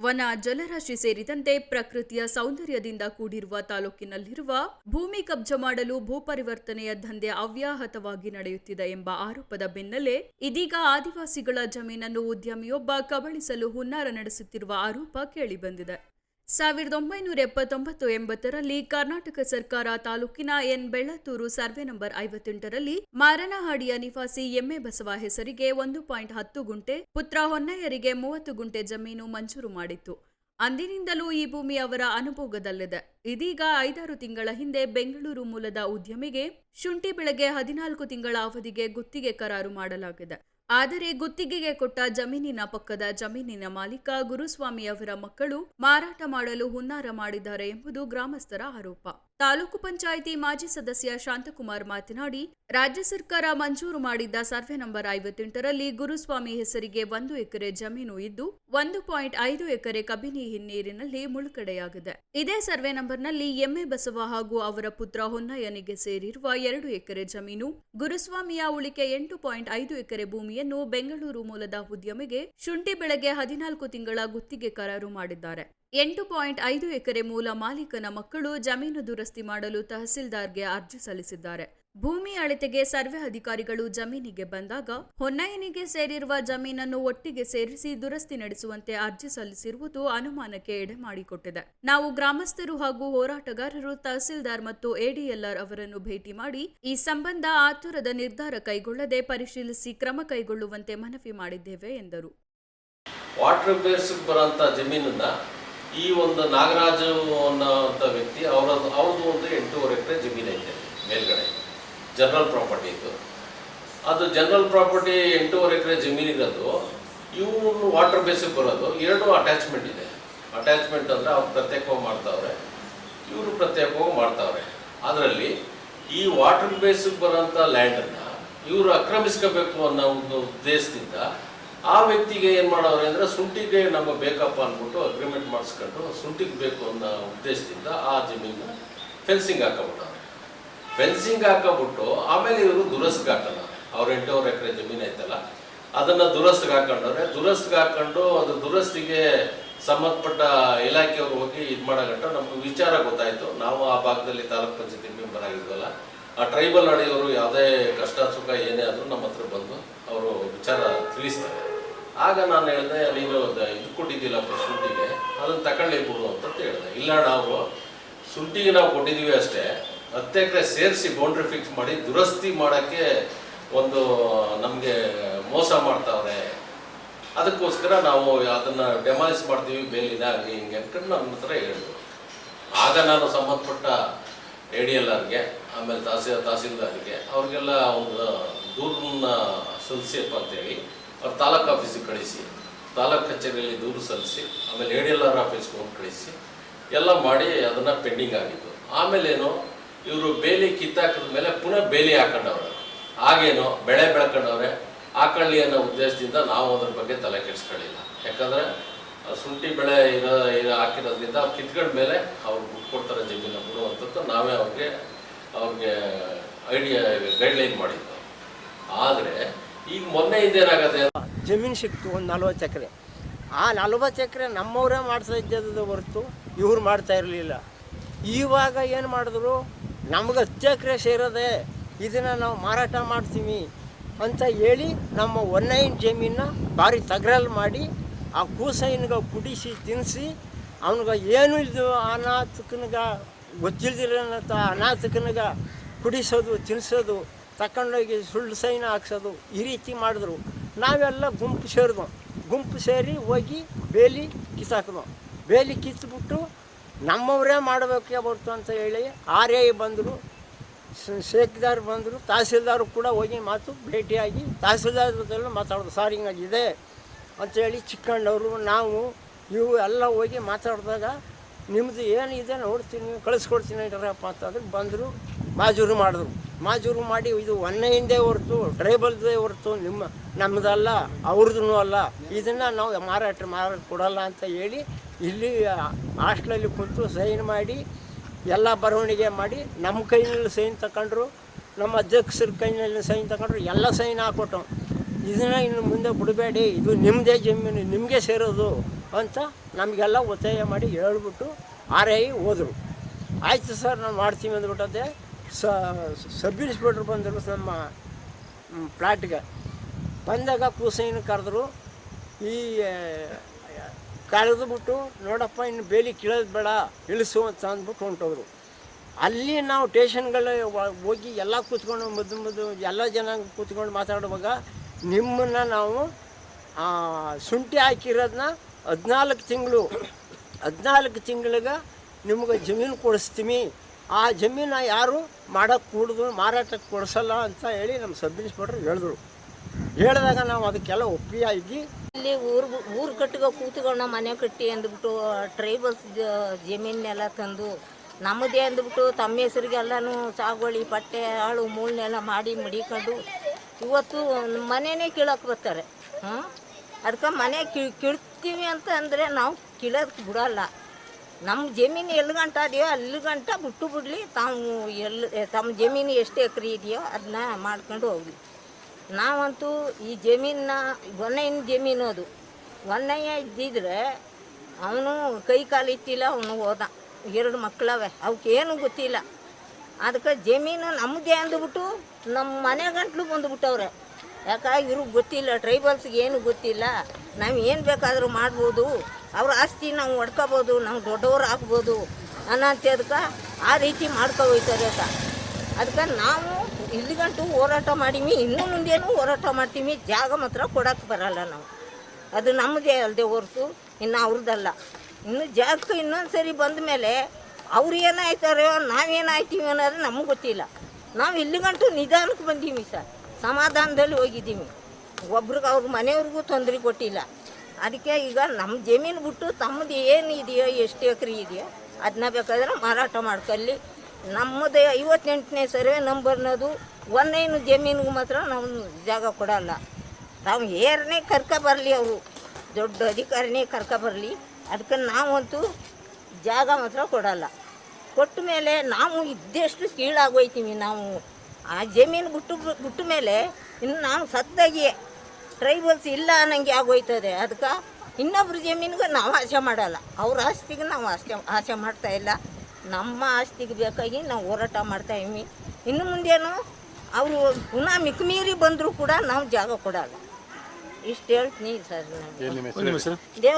ವನ ಜಲರಾಶಿ ಸೇರಿದಂತೆ ಪ್ರಕೃತಿಯ ಸೌಂದರ್ಯದಿಂದ ಕೂಡಿರುವ ತಾಲೂಕಿನಲ್ಲಿರುವ ಭೂಮಿ ಕಬ್ಜ ಮಾಡಲು ಭೂಪರಿವರ್ತನೆಯ ದಂಧೆ ಅವ್ಯಾಹತವಾಗಿ ನಡೆಯುತ್ತಿದೆ ಎಂಬ ಆರೋಪದ ಬೆನ್ನಲ್ಲೇ ಇದೀಗ ಆದಿವಾಸಿಗಳ ಜಮೀನನ್ನು ಉದ್ಯಮಿಯೊಬ್ಬ ಕಬಳಿಸಲು ಹುನ್ನಾರ ನಡೆಸುತ್ತಿರುವ ಆರೋಪ ಕೇಳಿಬಂದಿದೆ. ಸಾವಿರದ ಒಂಬೈನೂರ ಎಪ್ಪತ್ತೊಂಬತ್ತು ಎಂಬತ್ತರಲ್ಲಿ ಕರ್ನಾಟಕ ಸರ್ಕಾರ ತಾಲೂಕಿನ ಎನ್ ಬೆಳ್ಳತ್ತೂರು ಸರ್ವೆ ನಂಬರ್ ಐವತ್ತೆಂಟರಲ್ಲಿ ಮಾರನಹಾಡಿಯ ನಿವಾಸಿ ಎಮ್ಮೆ ಬಸವ ಹೆಸರಿಗೆ ಒಂದು ಪಾಯಿಂಟ್ ಹತ್ತು ಗುಂಟೆ, ಪುತ್ರ ಹೊನ್ನಯ್ಯರಿಗೆ ಮೂವತ್ತು ಗುಂಟೆ ಜಮೀನು ಮಂಜೂರು ಮಾಡಿತ್ತು. ಅಂದಿನಿಂದಲೂ ಈ ಭೂಮಿ ಅವರ ಅನುಭೋಗದಲ್ಲಿದೆ ಇದೀಗ ಐದಾರು ತಿಂಗಳ ಹಿಂದೆ ಬೆಂಗಳೂರು ಮೂಲದ ಉದ್ಯಮಿಗೆ ಶುಂಠಿ ಬೆಳೆಗೆ ಹದಿನಾಲ್ಕು ತಿಂಗಳ ಅವಧಿಗೆ ಗುತ್ತಿಗೆ ಕರಾರು ಮಾಡಲಾಗಿದೆ. ಆದರೆ ಗುತ್ತಿಗೆಗೆ ಕೊಟ್ಟ ಜಮೀನಿನ ಪಕ್ಕದ ಜಮೀನಿನ ಮಾಲೀಕ ಗುರುಸ್ವಾಮಿ ಅವರ ಮಕ್ಕಳು ಮಾರಾಟ ಮಾಡಲು ಹುನ್ನಾರ ಮಾಡಿದ್ದಾರೆ ಎಂಬುದು ಗ್ರಾಮಸ್ಥರ ಆರೋಪ. ತಾಲೂಕು ಪಂಚಾಯಿತಿ ಮಾಜಿ ಸದಸ್ಯ ಶಾಂತಕುಮಾರ್ ಮಾತನಾಡಿ, ರಾಜ್ಯ ಸರ್ಕಾರ ಮಂಜೂರು ಮಾಡಿದ್ದ ಸರ್ವೆ ನಂಬರ್ ಐವತ್ತೆಂಟರಲ್ಲಿ ಗುರುಸ್ವಾಮಿ ಹೆಸರಿಗೆ ಒಂದು ಎಕರೆ ಜಮೀನು ಇದ್ದು, ಒಂದು ಪಾಯಿಂಟ್ ಐದು ಎಕರೆ ಕಬಿನಿ ಹಿನ್ನೀರಿನಲ್ಲಿ ಮುಳುಗಡೆಯಾಗಿದೆ. ಇದೇ ಸರ್ವೆ ನಂಬರ್ನಲ್ಲಿ ಎಮ್ಮೆ ಬಸವ ಹಾಗೂ ಅವರ ಪುತ್ರ ಹೊನ್ನಯ್ಯನಿಗೆ ಸೇರಿರುವ ಎರಡು ಎಕರೆ ಜಮೀನು, ಗುರುಸ್ವಾಮಿಯ ಉಳಿಕೆ ಎಂಟು ಪಾಯಿಂಟ್ ಐದು ಎಕರೆ ಭೂಮಿಯನ್ನು ಬೆಂಗಳೂರು ಮೂಲದ ಉದ್ಯಮಿಗೆ ಶುಂಠಿ ಬೆಳೆಗೆ ಹದಿನಾಲ್ಕು ತಿಂಗಳ ಗುತ್ತಿಗೆ ಕರಾರು ಮಾಡಿದ್ದಾರೆ. ಎಂಟು ಪಾಯಿಂಟ್ ಐದು ಎಕರೆ ಮೂಲ ಮಾಲೀಕನ ಮಕ್ಕಳು ಜಮೀನು ದುರಸ್ತಿ ಮಾಡಲು ತಹಸೀಲ್ದಾರ್ಗೆ ಅರ್ಜಿ ಸಲ್ಲಿಸಿದ್ದಾರೆ. ಭೂಮಿ ಅಳತೆಗೆ ಸರ್ವೆ ಅಧಿಕಾರಿಗಳು ಜಮೀನಿಗೆ ಬಂದಾಗ ಹೊನ್ನಯ್ಯನಿಗೆ ಸೇರಿರುವ ಜಮೀನನ್ನು ಒಟ್ಟಿಗೆ ಸೇರಿಸಿ ದುರಸ್ತಿ ನಡೆಸುವಂತೆ ಅರ್ಜಿ ಸಲ್ಲಿಸಿರುವುದು ಅನುಮಾನಕ್ಕೆ ಎಡೆ ಮಾಡಿಕೊಟ್ಟಿದೆ. ನಾವು ಗ್ರಾಮಸ್ಥರು ಹಾಗೂ ಹೋರಾಟಗಾರರು ತಹಸೀಲ್ದಾರ್ ಮತ್ತು ಎಡಿಎಲ್ಆರ್ ಅವರನ್ನು ಭೇಟಿ ಮಾಡಿ ಈ ಸಂಬಂಧ ಆತುರದ ನಿರ್ಧಾರ ಕೈಗೊಳ್ಳದೆ ಪರಿಶೀಲಿಸಿ ಕ್ರಮ ಕೈಗೊಳ್ಳುವಂತೆ ಮನವಿ ಮಾಡಿದ್ದೇವೆ ಎಂದರು. ವಾಟರ್ ಬೇಸ್ ಬರುವಂತಹ ಜಮೀನನ್ನ ಈ ಒಂದು ನಾಗರಾಜು ಅನ್ನೋಂಥ ವ್ಯಕ್ತಿ ಅವರದ್ದು ಅವ್ರದ್ದು ಒಂದು ಎಂಟೂವರೆ ಎಕರೆ ಜಮೀನು ಐತೆ ಮೇಲ್ಗಡೆ ಜನರಲ್ ಪ್ರಾಪರ್ಟಿ ಇತ್ತು ಅದು ಜನರಲ್ ಪ್ರಾಪರ್ಟಿ ಎಂಟೂವರೆ ಎಕರೆ ಜಮೀನು ಇರೋದು ಇವನು ವಾಟರ್ ಬೇಸಿಗೆ ಬರೋದು, ಎರಡು ಅಟ್ಯಾಚ್ಮೆಂಟ್ ಇದೆ. ಅಟ್ಯಾಚ್ಮೆಂಟ್ ಅಂದರೆ ಅವ್ರು ಪ್ರತ್ಯೇಕವಾಗಿ ಮಾಡ್ತಾವ್ರೆ, ಇವರು ಪ್ರತ್ಯೇಕವಾಗಿ ಮಾಡ್ತಾವ್ರೆ. ಅದರಲ್ಲಿ ಈ ವಾಟರ್ ಬೇಸಿಗೆ ಬರೋಂಥ ಲ್ಯಾಂಡನ್ನು ಇವರು ಆಕ್ರಮಿಸ್ಕೋಬೇಕು ಅನ್ನೋ ಒಂದು ಉದ್ದೇಶದಿಂದ ಆ ವ್ಯಕ್ತಿಗೆ ಏನು ಮಾಡವ್ರೆ ಅಂದ್ರೆ ಸುಂಟಿಗೆ ನಮ್ಮ ಬೇಕಪ್ಪ ಅಂದ್ಬಿಟ್ಟು ಅಗ್ರಿಮೆಂಟ್ ಮಾಡಿಸ್ಕೊಂಡು ಸುಂಟಿಗೆ ಬೇಕು ಅನ್ನೋ ಉದ್ದೇಶದಿಂದ ಆ ಜಮೀನ ಫೆನ್ಸಿಂಗ್ ಹಾಕೊಂಬಿಟ್ಟವ್ರೆ ಫೆನ್ಸಿಂಗ್ ಹಾಕೊಂಬಿಟ್ಟು ಆಮೇಲೆ ಇವರು ದುರಸ್ತಿಗೆ ಹಾಕೋಣ ಅವ್ರ ಎಂಟೂವರೆ ಎಕರೆ ಜಮೀನು ಐತಲ್ಲ, ಅದನ್ನು ದುರಸ್ತಿಗೆ ಹಾಕೊಂಡವ್ರೆ. ದುರಸ್ತಿಗೆ ಹಾಕೊಂಡು ಅದು ದುರಸ್ತಿಗೆ ಸಂಬಂಧಪಟ್ಟ ಇಲಾಖೆಯವ್ರು ಹೋಗಿ ಇದು ಮಾಡೋಗಂಟ ನಮ್ಗೆ ವಿಚಾರ ಗೊತ್ತಾಯಿತು. ನಾವು ಆ ಭಾಗದಲ್ಲಿ ತಾಲೂಕ್ ಪಂಚಾಯತಿ ಮೆಂಬರ್ ಆಗಿದ್ವಲ್ಲ, ಆ ಟ್ರೈಬಲ್ ನಡೆಯೋರು ಯಾವುದೇ ಕಷ್ಟ ಸುಖ ಏನೇ ಆದರೂ ನಮ್ಮ ಹತ್ರ ಬಂದು ಅವರು ವಿಚಾರ ತಿಳಿಸ್ತಾರೆ ಆಗ ನಾನು ಹೇಳಿದೆ ನೀನು ಇದು ಕೊಟ್ಟಿದ್ದಿಲ್ಲಪ್ಪ ಶುಂಠಿಗೆ, ಅದನ್ನು ತಗೊಳ್ಳಿ ಬಿಡು ಅಂತ ಹೇಳಿದೆ ಇಲ್ಲ, ನಾವು ಸುಂಟಿಗೆ ನಾವು ಕೊಟ್ಟಿದ್ದೀವಿ ಅಷ್ಟೇ. ಹತ್ತು ಎಕರೆ ಸೇರಿಸಿ ಬೌಂಡ್ರಿ ಫಿಕ್ಸ್ ಮಾಡಿ, ದುರಸ್ತಿ ಮಾಡೋಕ್ಕೆ ಒಂದು ನಮಗೆ ಮೋಸ ಮಾಡ್ತಾವ್ರೆ. ಅದಕ್ಕೋಸ್ಕರ ನಾವು ಅದನ್ನು ಡೆಮಾಲಿಸ್ ಮಾಡ್ತೀವಿ, ಬೇಲಿನ ಆಗಲಿ ಹಿಂಗೆ ಅಂದ್ಕೊಂಡು ನನ್ನ ಹತ್ರ ಹೇಳಿದ್ರು. ಆಗ ನಾನು ಸಂಬಂಧಪಟ್ಟ ಎ ಡಿ ಎಲ್ ಆರ್ಗೆ ಆಮೇಲೆ ತಹಸೀಲ್, ತಹಸೀಲ್ದಾರ್ಗೆ, ಅವ್ರಿಗೆಲ್ಲ ಒಂದು ದೂರನ್ನ ಸಲ್ಲಿಸಿಯಪ್ಪ ಅಂತೇಳಿ ಅವ್ರು ತಾಲೂಕು ಆಫೀಸಿಗೆ ಕಳಿಸಿ, ತಾಲೂಕು ಕಚೇರಿಯಲ್ಲಿ ದೂರು ಸಲ್ಲಿಸಿ, ಆಮೇಲೆ ಎ ಡಿ ಎಲ್ ಆರ್ ಆಫೀಸ್ಗೆ ಹೋಗಿ ಕಳಿಸಿ, ಎಲ್ಲ ಮಾಡಿ ಅದನ್ನು ಪೆಂಡಿಂಗ್ ಆಗಿತ್ತು ಆಮೇಲೇನು ಇವರು ಬೇಲಿ ಕಿತ್ತಾಕಿದ ಮೇಲೆ ಪುನಃ ಬೇಲಿ ಹಾಕೊಂಡವ್ರೆ. ಆಗೇನೋ ಬೆಳೆ ಬೆಳ್ಕೊಂಡವ್ರೆ. ಹಾಕೊಳ್ಳಿ ಅನ್ನೋ ಉದ್ದೇಶದಿಂದ ನಾವು ಅದ್ರ ಬಗ್ಗೆ ತಲೆ ಕೆಡಿಸ್ಕೊಳ್ಳಿಲ್ಲ. ಯಾಕಂದರೆ ಶುಂಠಿ ಬೆಳೆ ಇರೋ ಇರೋ ಹಾಕಿರೋದ್ರಿಂದ ಅವ್ರು ಕಿತ್ಕೊಂಡ ಮೇಲೆ ಅವ್ರು ದುಡ್ಡು ಕೊಡ್ತಾರೆ ಜಮೀನು ಬಿಡುವಂಥದ್ದು ನಾವೇ ಅವ್ರಿಗೆ ಅವ್ರಿಗೆ ಐಡಿಯಾ ಗೈಡ್ಲೈನ್ ಮಾಡಿದ್ದು. ಆದರೆ ಈಗ ಮೊನ್ನೆ ಇದೇನಾಗತ್ತೆ ಜಮೀನು ಸಿಕ್ತು ಒಂದು ನಲ್ವತ್ತು ಎಕರೆ. ಆ ನಲ್ವತ್ತು ಎಕರೆ ನಮ್ಮವರೇ ಮಾಡ್ತಾ ಇದ್ದದ್ದು ಹೊರತು ಇವ್ರು ಮಾಡ್ತಾ ಇರಲಿಲ್ಲ. ಇವಾಗ ಏನು ಮಾಡಿದ್ರು? ನಮ್ಗೆ ಹತ್ತು ಎಕರೆ ಸೇರೋದೆ ಇದನ್ನು ನಾವು ಮಾರಾಟ ಮಾಡ್ತೀವಿ ಅಂತ ಹೇಳಿ ನಮ್ಮ ಒನ್ನೈನ್ ಜಮೀನ ಭಾರಿ ತಗರಲ್ಲಿ ಮಾಡಿ ಆ ಕೂಸೈನ್ಗೆ ಕುಡಿಸಿ ತಿನ್ನಿಸಿ ಅವನಿಗೆ ಏನು ಇದು ಅನಾಥಕನಿಗ ಗೊತ್ತಿಲ್ದಿರ ಅನಾಥಕನಿಗ ಕುಡಿಸೋದು ತಿನ್ನಿಸೋದು ತಗೊಂಡೋಗಿ ಸುಳ್ಳು ಸೈನ್ ಹಾಕ್ಸೋದು ಈ ರೀತಿ ಮಾಡಿದ್ರು. ನಾವೆಲ್ಲ ಗುಂಪು ಸೇರಿದ್ವು. ಗುಂಪು ಸೇರಿ ಹೋಗಿ ಬೇಲಿ ಕಿತ್ತಾಕಿದ್ವು. ಬೇಲಿ ಕಿತ್ಬಿಟ್ಟು ನಮ್ಮವರೇ ಮಾಡಬೇಕೇ ಬರ್ತು ಅಂತ ಹೇಳಿ ಆರ್ ಐ ಬಂದರು ಶೇಖದಾರ್ ಬಂದರು, ತಹಸೀಲ್ದಾರ್ ಕೂಡ ಹೋಗಿ ಮಾತು ಭೇಟಿಯಾಗಿ ತಹಸೀಲ್ದಾರ್ ಜೊತೆಲ್ಲ ಮಾತಾಡೋದು ಸಾರ್ ಹಿಂಗಾಗಿದೆ ಅಂತೇಳಿ ಚಿಕ್ಕಣ್ಣವರು, ನಾವು ಇವು ಎಲ್ಲ ಹೋಗಿ ಮಾತಾಡಿದಾಗ ನಿಮ್ಮದು ಏನಿದೆ ನೋಡ್ತೀನಿ ಕಳಿಸ್ಕೊಡ್ತೀನಿ ಅಂತಂದ್ರೆ ಬಂದರು, ಮಾಜೂರು ಮಾಡಿದ್ರು. ಮಾಜೂರು ಮಾಡಿ ಇದು ಒನ್ನೆಯಿಂದ ಹೊರತು ಟ್ರೈಬಲ್ದೇ ಹೊರತು, ನಿಮ್ಮ ನಮ್ಮದಲ್ಲ ಅವ್ರದ್ದು ಅಲ್ಲ. ಇದನ್ನು ನಾವು ಮಾರಾಟ ಮಾರಾಟ ಕೊಡಲ್ಲ ಅಂತ ಹೇಳಿ ಇಲ್ಲಿ ಹಾಸ್ಟ್ಲಲ್ಲಿ ಕುಂತು ಸೈನ್ ಮಾಡಿ, ಎಲ್ಲ ಬರವಣಿಗೆ ಮಾಡಿ, ನಮ್ಮ ಕೈನಲ್ಲಿ ಸೈನ್ ತಗೊಂಡ್ರು ನಮ್ಮ ಅಧ್ಯಕ್ಷರ ಕೈನಲ್ಲಿ ಸೈನ್ ತಗೊಂಡ್ರು ಎಲ್ಲ ಸೈನ್ ಹಾಕ್ಕೊಟ್ಟು ಇದನ್ನ ಇನ್ನು ಮುಂದೆ ಬಿಡಬೇಡಿ, ಇದು ನಿಮ್ಮದೇ ಜಮೀನು, ನಿಮಗೆ ಸೇರೋದು ಅಂತ ನಮಗೆಲ್ಲ ಒತ್ತಾಯ ಮಾಡಿ ಹೇಳ್ಬಿಟ್ಟು ಆರ್ ಐ ಹೋದರು ಆಯಿತು ಸರ್, ನಾನು ಮಾಡ್ತೀವಿ ಅಂದ್ಬಿಟ್ಟದೆ ಸಬ್ ಇನ್ಸ್ಪೆಕ್ಟ್ರ್ ಬಂದರು ನಮ್ಮ ಫ್ಲಾಟ್ಗೆ. ಬಂದಾಗ ಕೂಸೈನ ಕರೆದ್ರು, ಈ ಕಳೆದು ಬಿಟ್ಟು, ನೋಡಪ್ಪ, ಇನ್ನು ಬೇಲಿ ಕೀಳೋದು ಬೇಡ, ಇಳಿಸು ಅಂತ ಅಂದ್ಬಿಟ್ಟು ಹೊಂಟೋದ್ರು. ಅಲ್ಲಿ ನಾವು ಟೇಷನ್ಗಳ ಹೋಗಿ ಎಲ್ಲ ಕೂತ್ಕೊಂಡು ಮುದ್ದು ಮುದ್ದು ಎಲ್ಲ ಜನ ಕೂತ್ಕೊಂಡು ಮಾತಾಡುವಾಗ ನಿಮ್ಮನ್ನು ನಾವು ಶುಂಠಿ ಹಾಕಿರೋದನ್ನ ಹದಿನಾಲ್ಕು ತಿಂಗಳು, ಹದಿನಾಲ್ಕು ತಿಂಗಳಿಗೆ ನಿಮ್ಗೆ ಜಮೀನು ಕೊಡಿಸ್ತೀವಿ. ಆ ಜಮೀನ ಯಾರು ಮಾಡೋಕ್ಕೆ ಕೂಡುದು, ಮಾರಾಟಕ್ಕೆ ಕೊಡಿಸಲ್ಲ ಅಂತ ಹೇಳಿ ನಮ್ಮ ಸಬ್ ಇನ್ಸ್ಪೆಕ್ಟ್ರು ಹೇಳಿದ್ರು. ಹೇಳಿದಾಗ ನಾವು ಅದಕ್ಕೆಲ್ಲ ಒಪ್ಪಿಯಾಗಿ ಇಲ್ಲಿ ಊರು ಊರು ಕಟ್ಟಿಗೆ ಕೂತ್ಕೊಂಡು ಮನೆ ಕಟ್ಟಿ ಅಂದ್ಬಿಟ್ಟು ಟ್ರೈಬಲ್ಸ್ ಜಮೀನೆಲ್ಲ ತಂದು ನಮ್ಮದೇ ಅಂದ್ಬಿಟ್ಟು ತಮ್ಮ ಹೆಸರಿಗೆಲ್ಲನೂ ಸಾಗುವಳಿ ಪಟ್ಟೆ ಆಳು ಮೂಳನ್ನೆಲ್ಲ ಮಾಡಿ ಮಡಿಕೊಂಡು ಇವತ್ತು ಮನೆನೇ ಕೀಳಕ್ಕೆ ಬರ್ತಾರೆ. ಹ್ಞೂ ಅದಕ್ಕೆ ಮನೆ ಕಿ ಕೀಳ್ತೀವಿ ಅಂತ ಅಂದರೆ ನಾವು ಕೀಳೋದಕ್ಕೆ ಬಿಡಲ್ಲ. ನಮ್ಮ ಜಮೀನು ಎಲ್ಲಿ ಗಂಟ ಇದೆಯೋ ಅಲ್ಲಿ ಗಂಟ ಬಿಟ್ಟು ಬಿಡಲಿ. ತಾವು ಎಲ್ಲಿ ತಮ್ಮ ಜಮೀನು ಎಷ್ಟು ಎಕರೆ ಇದೆಯೋ ಅದನ್ನ ಮಾಡ್ಕೊಂಡು ಹೋಗ್ಲಿ. ನಾವಂತೂ ಈ ಜಮೀನನ್ನ ಒನ್ನಯ್ಯನ ಜಮೀನು ಅದು. ಒನ್ನಯ್ಯ ಇದ್ದಿದ್ರೆ ಅವನು ಕೈ ಕಾಲು ಇತ್ತಿಲ್ಲ, ಅವನು ಹೋದ. ಎರಡು ಮಕ್ಕಳವೆ ಅವಕ್ಕೇನು ಗೊತ್ತಿಲ್ಲ. ಅದಕ್ಕೆ ಜಮೀನು ನಮ್ಮದೇ ಅಂದ್ಬಿಟ್ಟು ನಮ್ಮ ಮನೆ ಗಂಟ್ಲು ಬಂದುಬಿಟ್ಟವ್ರೆ. ಯಾಕೆ, ಇವ್ರಿಗೆ ಗೊತ್ತಿಲ್ಲ ಟ್ರೈಬಲ್ಸ್ಗೆ ಏನು ಗೊತ್ತಿಲ್ಲ. ನಾವು ಏನು ಬೇಕಾದರೂ ಮಾಡ್ಬೋದು. ಅವ್ರ ಆಸ್ತಿ ನಾವು ಹೊಡ್ಕೋಬೋದು, ನಾವು ದೊಡ್ಡವ್ರು ಆಗ್ಬೋದು ಅನ್ನೋಂಥದ್ಕೆ ಆ ರೀತಿ ಮಾಡ್ಕೊ ಹೋಯ್ತಾರೆ ಅಂತ. ಅದಕ್ಕೆ ನಾವು ಇಲ್ಲಿಗಂಟು ಹೋರಾಟ ಮಾಡೀವಿ, ಇನ್ನು ಮುಂದೇನು ಹೋರಾಟ ಮಾಡ್ತೀವಿ, ಜಾಗ ಮಾತ್ರ ಕೊಡಕ್ಕೆ ಬರಲ್ಲ ನಾವು. ಅದು ನಮ್ಮದೇ ಅಲ್ಲದೆ ಹೊರತು, ಇನ್ನು ಅವ್ರದ್ದಲ್ಲ ಇನ್ನು ಜಾಗಕ್ಕೆ ಇನ್ನೊಂದು ಸರಿ ಬಂದ ಮೇಲೆ ಅವ್ರು ಏನಾಯ್ತಾರೋ ನಾವೇನಾಯ್ತೀವಿ ಅನ್ನೋದು ನಮಗೆ ಗೊತ್ತಿಲ್ಲ. ನಾವು ಇಲ್ಲಿಗಂಟು ನಿಧಾನಕ್ಕೆ ಬಂದೀವಿ ಸರ್. ಸಮಾಧಾನದಲ್ಲಿ ಹೋಗಿದ್ದೀವಿ. ಒಬ್ರಿಗೆ ಅವ್ರ ಮನೆಯವ್ರಿಗೂ ತೊಂದರೆ ಕೊಟ್ಟಿಲ್ಲ. ಅದಕ್ಕೆ ಈಗ ನಮ್ಮ ಜಮೀನು ಬಿಟ್ಟು ತಮ್ಮದು ಏನು ಇದೆಯೋ, ಎಷ್ಟು ಎಕರೆ ಇದೆಯೋ ಅದನ್ನ ಬೇಕಾದ್ರೆ ಮಾರಾಟ ಮಾಡ್ಕೊಳ್ಳಿ ನಮ್ಮದು ಐವತ್ತೆಂಟನೇ ಸರ್ವೆ ನಂಬರ್ನದು ಒಂದೈನು ಜಮೀನಿಗೆ ಮಾತ್ರ ನಾವು ಜಾಗ ಕೊಡಲ್ಲ. ನಾವು ಏರನೇ ಕರ್ಕ ಬರಲಿ ಅವರು, ದೊಡ್ಡ ಅಧಿಕಾರಿನೇ ಕರ್ಕ ಬರಲಿ. ಅದಕ್ಕೆ ನಾವಂತೂ ಜಾಗ ಮಾತ್ರ ಕೊಡಲ್ಲ. ಕೊಟ್ಟ ಮೇಲೆ ನಾವು ಇದ್ದಷ್ಟು ಕೀಳಾಗೋಯ್ತೀವಿ ನಾವು. ಆ ಜಮೀನು ಬಿಟ್ಟು ಬಿಟ್ಟ ಮೇಲೆ ಇನ್ನು ನಾವು ಸತ್ತಾಗಿಯೇ ಟ್ರೈಬಲ್ಸ್ ಇಲ್ಲ ಅನ್ನಂಗೆ ಆಗೋಯ್ತದೆ. ಅದಕ್ಕೆ ಇನ್ನೊಬ್ರ ಜಮೀನಿಗೆ ನಾವು ಆಸೆ ಮಾಡಲ್ಲ. ಅವ್ರ ಆಸ್ತಿಗೆ ನಾವು ಆಸೆ ಆಸೆ ಮಾಡ್ತಾ ಇಲ್ಲ. ನಮ್ಮ ಆಸ್ತಿಗೆ ಬೇಕಾಗಿ ನಾವು ಹೋರಾಟ ಮಾಡ್ತಾ ಇದ್ದೀವಿ ಇನ್ನು ಮುಂದೇನು ಅವರು ಪುನಃ ಮಿಕ್ಮೀರಿ ಬಂದರೂ ಕೂಡ ನಾವು ಜಾಗ ಕೊಡಲ್ಲ. ಇಷ್ಟು ಹೇಳ್ತೀನಿ ಸರ್ ನಮಗೆ. ದೇವ್